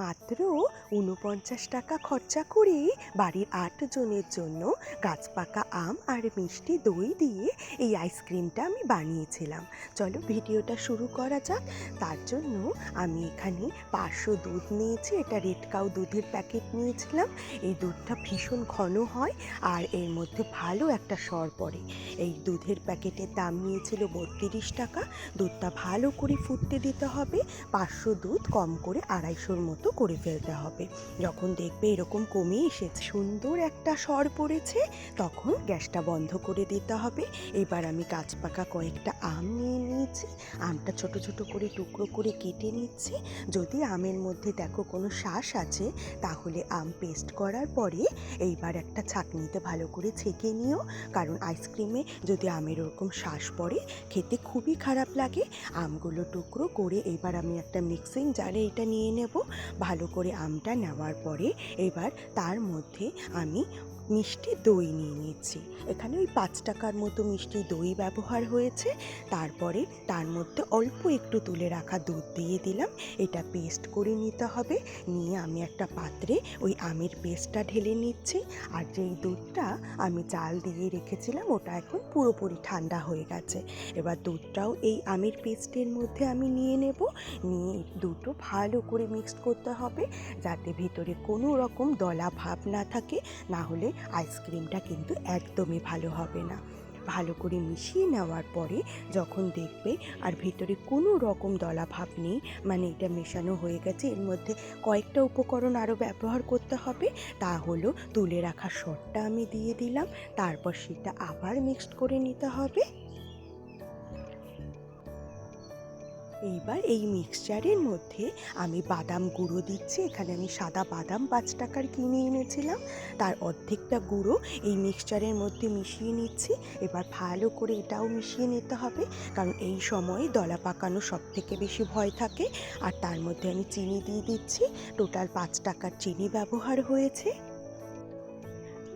মাত্র উনপঞ্চাশ টাকা খরচা করে বাড়ির আট জনের জন্য গাছপাকা, আম আর মিষ্টি দই দিয়ে এই আইসক্রিমটা আমি বানিয়েছিলাম। চলো ভিডিওটা শুরু করা যাক। তার জন্য আমি এখানে পাঁচশো দুধ নিয়েছি, এটা রেড কাউ দুধের প্যাকেট নিয়েছিলাম। এই দুধটা ভীষণ ঘন হয় আর এর মধ্যে ভালো একটা সর পড়ে। এই দুধের প্যাকেটের দাম নিয়েছিল বত্রিশ টাকা। দুধটা ভালো করে ফুটতে দিতে হবে। পাঁচশো দুধ কম করে আড়াইশোর মতো করে ফেলতে হবে। যখন দেখবে এরকম কমে এসেছে, সুন্দর একটা স্বর পড়েছে, তখন গ্যাসটা বন্ধ করে দিতে হবে। এবার আমি গাছ পাকা কয়েকটা আম নিয়ে নিয়েছি। আমটা ছোট ছোট করে টুকরো করে কেটে নিচ্ছি। যদি আমের মধ্যে দেখো কোনো শ্বাস আছে, তাহলে আম পেস্ট করার পরে এইবার একটা ছাঁকনিতে ভালো করে ছেঁকে নিও। কারণ আইসক্রিমে যদি আমের ওরকম শ্বাস পড়ে, খেতে খুবই খারাপ লাগে। আমগুলো টুকরো করে এবার আমি একটা মিক্সিং জারে এটা নিয়ে নেব। ভালো করে আমটা নেওয়ার পরে এবার তার মধ্যে আমি মিষ্টি দই নিয়ে নিচ্ছি। এখানে ওই পাঁচ টাকার মতো মিষ্টি দই ব্যবহার হয়েছে। তারপরে তার মধ্যে অল্প একটু তুলে রাখা দুধ দিয়ে দিলাম। এটা পেস্ট করে নিতে হবে। নিয়ে আমি একটা পাত্রে ওই আমের পেস্টটা ঢেলে নিচ্ছি। আর যেই দুধটা আমি চাল দিয়ে রেখেছিলাম, ওটা এখন পুরোপুরি ঠান্ডা হয়ে গেছে। এবার দুধটাও এই আমের পেস্টের মধ্যে আমি নিয়ে নেব। নিয়ে দুটো ভালো করে মিক্সড করতে হবে, যাতে ভিতরে কোনো রকম দলা ভাব না থাকে। না হলে আইসক্রিমটা কিন্তু একদমই ভালো হবে না। ভালো করে মিশিয়ে নেওয়ার পরে যখন দেখবে আর ভেতরে কোনো রকম দলা ভাব নেই মানে এটা মেশানো হয়ে গেছে, এর মধ্যে কয়েকটা উপকরণ আরও ব্যবহার করতে হবে, তা হলো তুলে রাখা শটটা আমি দিয়ে দিলাম, তারপর সেটা আবার মিক্সড করে নিতে হবে। এইবার এই মিক্সচারের মধ্যে আমি বাদাম গুঁড়ো দিচ্ছি। এখানে আমি সাদা বাদাম পাঁচ টাকার কিনে এনেছিলাম। তার অর্ধেকটা গুঁড়ো এই মিক্সচারের মধ্যে মিশিয়ে নিচ্ছি। এবার ভালো করে এটাও মিশিয়ে নিতে হবে। কারণ এই সময় দলা পাকানো সব থেকে বেশি ভয় থাকে। আর তার মধ্যে আমি চিনি দিয়ে দিচ্ছি। টোটাল পাঁচ টাকার চিনি ব্যবহার হয়েছে।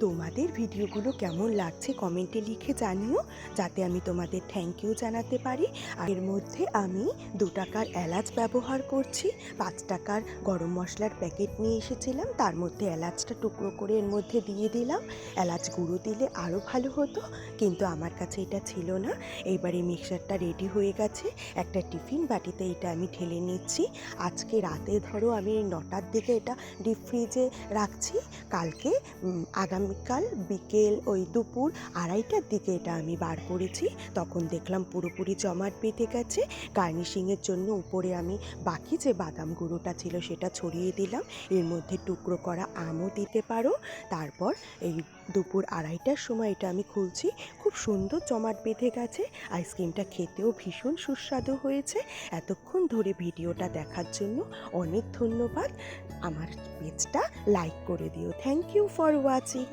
তোমাদের ভিডিওগুলো কেমন লাগছে কমেন্টে লিখে জানিও যাতে আমি তোমাদের থ্যাংক ইউ জানাতে পারি। এর মধ্যে আমি দু টাকার এলাচ ব্যবহার করছি পাঁচ টাকার গরম মশলার প্যাকেট নিয়ে এসেছিলাম তার মধ্যে এলাচটা টুকরো করে এর মধ্যে দিয়ে দিলাম। এলাচ গুঁড়ো দিলে আরও ভালো হতো কিন্তু আমার কাছে এটা ছিল না। এইবার এই মিক্সারটা রেডি হয়ে গেছে একটা টিফিন বাটিতে এটা আমি ঢেলে নিচ্ছি। আজকে রাতে ধরো আমি নটার দিকে এটা ডিপ ফ্রিজে রাখছি কালকে উম, আগামীকাল বিকেল ওই দুপুর আড়াইটার দিকে এটা আমি বার করেছি। তখন দেখলাম পুরোপুরি জমাট বেঁধে গেছে। গার্নিশিংয়ের জন্য উপরে আমি বাকি যে বাদাম গুঁড়োটা ছিল সেটা ছড়িয়ে দিলাম। এর মধ্যে টুকরো করা আমও দিতে পারো। তারপর এই দুপুর আড়াইটার সময় এটা আমি খুলছি। খুব সুন্দর জমাট বেঁধে গেছে। আইসক্রিমটা খেতেও ভীষণ সুস্বাদু হয়েছে। এতক্ষণ ধরে ভিডিওটা দেখার জন্য অনেক ধন্যবাদ। আমার পেজটা লাইক করে দিও। Thank you for watching.